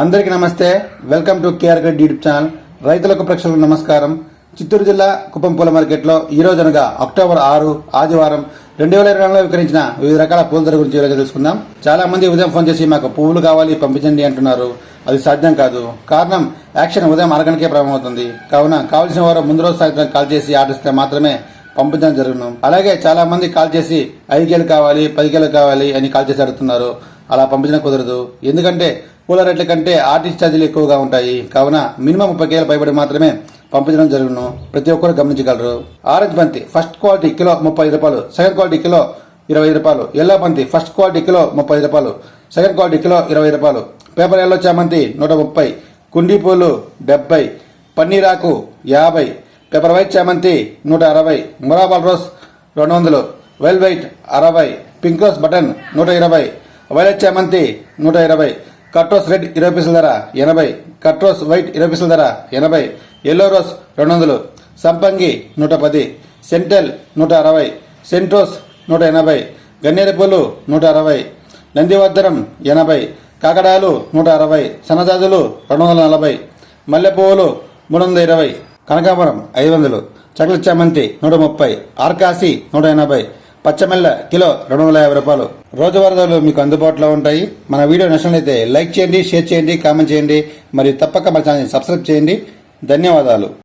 అందరికీ నమస్తే. Welcome to KR గడ్ యూట్యూబ్ ఛానల్ రైతులకు ప్రేక్షకులకు నమస్కారం. చిత్తూరు జిల్లా కుప్పం పూల మార్కెట్లో ఈ రోజు అనగా అక్టోబర్ ఆరు ఆదివారం రెండు వేల ఇరవై నాలుగులో విక్రయించిన వివిధ రకాల పూల ధర గురించి ఈరోజు తెలుసుకుందాం. చాలా మంది ఉదయం ఫోన్ చేసి మాకు పువ్వులు కావాలి పంపించండి అంటున్నారు. అది సాధ్యం కాదు. కారణం యాక్షన్ ఉదయం అరగంటకే ప్రారంభమవుతుంది. కావున కావాల్సిన వారు ముందు రోజు సాయంత్రం కాల్ చేసి ఆర్డర్ ఇస్తే మాత్రమే పంపించడం జరుగును. అలాగే చాలా మంది కాల్ చేసి ఐదు కేలు కావాలి పది కేలు కావాలి అని కాల్ చేసి అడుగుతున్నారు. అలా పంపించడం కుదరదు. ఎందుకంటే పూల రేట్ల కంటే ఆర్టిస్ట్ ఛార్జీలు ఎక్కువగా ఉంటాయి. కావున మినిమం ముప్పై కేల పైబడి మాత్రమే పంపించడం జరుగును. ప్రతి ఒక్కరు గమనించగలరు. ఆరెంజ్ బంతి ఫస్ట్ క్వాలిటీ కిలో ముప్పై ఐదు రూపాయలు. సెకండ్ క్వాలిటీ కిలో ఇరవై ఐదు రూపాయలు. ఎల్లో బంతి ఫస్ట్ క్వాలిటీ కిలో ముప్పై ఐదు రూపాయలు. సెకండ్ క్వాలిటీ కిలో ఇరవై ఐదు రూపాయలు. పేపర్ ఎల్లో చామంతి నూట ముప్పై. కుండీ పూలు డెబ్బై. పన్నీరాకు యాభై. పేపర్ వైట్ చామంతి నూట అరవై. మురాబాల్ రోస్ రెండు వందలు. వెల్ వైట్ అరవై. పింక్ రోస్ బటన్ నూట ఇరవై. వైలెట్ చామంతి నూట ఇరవై. కట్రోస్ రెడ్ ఇరవై పైసల ధర ఎనభై కట్రోస్ వైట్ ఇరవై పైసల ధర ఎనభై ఎల్లో రోస్ రెండు వందలు సంపంగి నూట పది సెంటెల్ నూట అరవై సెంట్రోస్ నూట ఎనభై గన్నేరు పూలు నూట అరవై నందివర్ధనం ఎనభై కాకడాలు నూట అరవై సన్నజాజులు రెండు వందల నలభై మల్లెపువ్వులు మూడు వందల ఇరవై కనకాంబరం ఐదు వందలు చకల చామంతి నూట ముప్పై ఆర్కాసి నూట ఎనభై పచ్చమెల్ల కిలో రెండు వందల యాభై రూపాయలు. రోజువారీ ధరలు మీకు అందుబాటులో ఉంటాయి. మన వీడియో నచ్చినట్లయితే లైక్ చేయండి షేర్ చేయండి కామెంట్ చేయండి. మరియు తప్పక మన ఛానల్ సబ్స్క్రైబ్ చేయండి. ధన్యవాదాలు.